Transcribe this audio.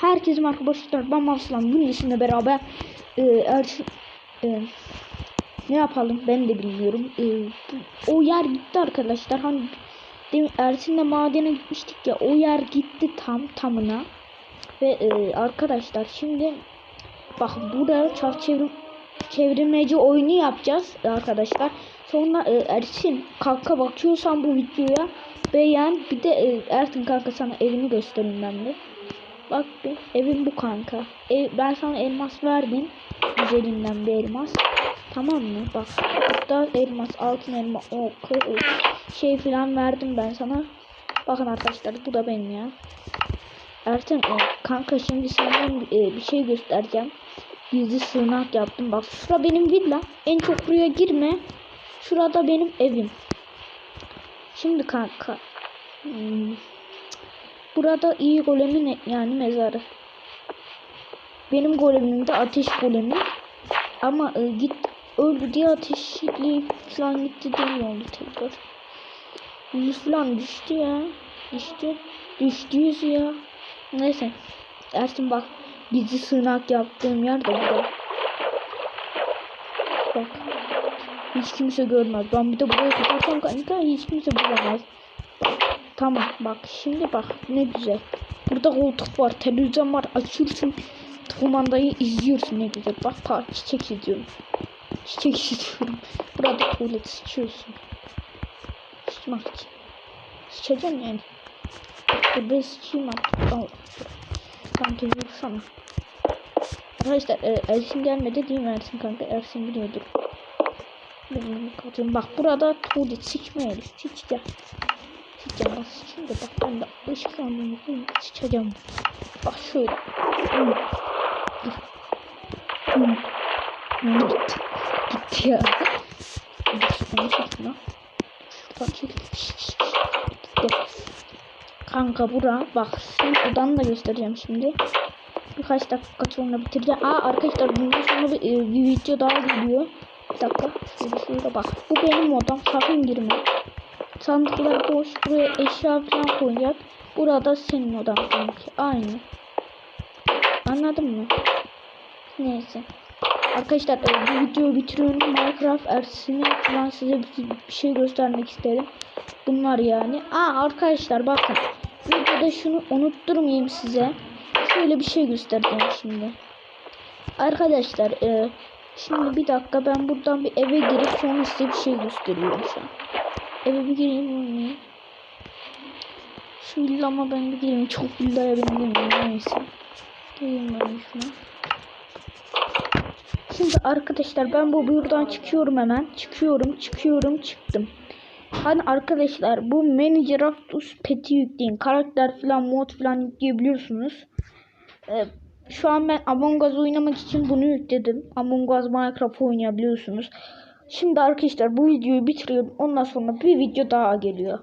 Herkese arkadaşlar. Ben Marslan. Bunun içinde beraber e, Erçin e, ne yapalım ben de bilmiyorum. E, bu- o yer gitti arkadaşlar. Hani demin Ersin'le madene gitmiştik ya. O yer gitti tam tamına. Ve e, arkadaşlar şimdi bak burada çarp çevrim çevirmeci oyunu yapacağız arkadaşlar. Sonra e, Ersin kanka bakıyorsan bu videoya beğen bir de e, Ersin kanka sana evini göstereyim ben de. Bak bir evim bu kanka. Ev, ben sana elmas verdim. Güzelinden bir elmas. Tamam mı? Bak burada elmas, altın elma, o şey falan verdim ben sana. Bakın arkadaşlar bu da benim ya. Ertem e, kanka şimdi senden e, bir şey göstereceğim. Gizli sığınak yaptım. Bak şura benim villa. En çok buraya girme. Şurada benim evim. Şimdi kanka. Hmm, Burada iyi golemin e- yani mezarı. Benim golemim de ateş golemi. Ama e, git öldü diye ateşli falan gitti demiyordu tekrar. Yüz falan düştü ya. Düştü. Düştü yüz ya. Neyse. Ersin bak. Gizli sığınak yaptığım yer de burada. Bak. Hiç kimse görmez. Ben bir de buraya kapatsam kanka hiç kimse bulamaz. Tamam bak şimdi bak ne güzel. Burada koltuk var, televizyon var. Açıyorsun. Kumandayı izliyorsun ne güzel. Bak ta çiçek izliyorum. Çiçek izliyorum. Burada tuvalet sıçıyorsun. Sıçmak için. Sıçacağım yani. Burada sıçayım artık. Al. Kanka vursana. Arkadaşlar e, Ersin gelmedi değil mi Ersin kanka? Ersin biliyordur. Bak burada tuvalet sıçmayalım. Sıçacağım. Sıçacağım bak da bak ben de ışıklandım. Sıçacağım. Bak şöyle. Hmm. Dur. Hmm. Hmm, Gitti. Gitti ya. Şuradan lan. Şuradan çektim. Gitti. Kanka bura bak sen odanı da göstereceğim şimdi. Birkaç dakika sonra bitireceğim. Aa arkadaşlar bundan sonra bir, e, bir video daha geliyor. Bir dakika. Şöyle şurada bak. Bu benim odam. Sakın girme. Sandıklar boş. Buraya eşya falan koyacak. Burada senin odan sanki. Aynı. Anladın mı? Neyse. Arkadaşlar e, bu videoyu bitiriyorum. Minecraft Ersin'i falan size bir, şey göstermek istedim. Bunlar yani. Aa arkadaşlar bakın. Videoda şunu unutturmayayım size. Şöyle bir şey göstereceğim şimdi. Arkadaşlar e, şimdi bir dakika ben buradan bir eve girip sonra size bir şey gösteriyorum şu an. Eve bir gireyim oynayayım. Şu villama ben bir gireyim. Çok villaya benzemiyor neyse. Gireyim ben şuna. Şimdi arkadaşlar ben bu buradan çıkıyorum hemen. Çıkıyorum, çıkıyorum, çıktım. Hani arkadaşlar bu Minecraftus peti yükleyin. Karakter falan mod falan yükleyebiliyorsunuz. Ee, şu an ben Among Us oynamak için bunu yükledim. Among Us Minecraft oynayabiliyorsunuz. Şimdi arkadaşlar bu videoyu bitiriyorum. Ondan sonra bir video daha geliyor.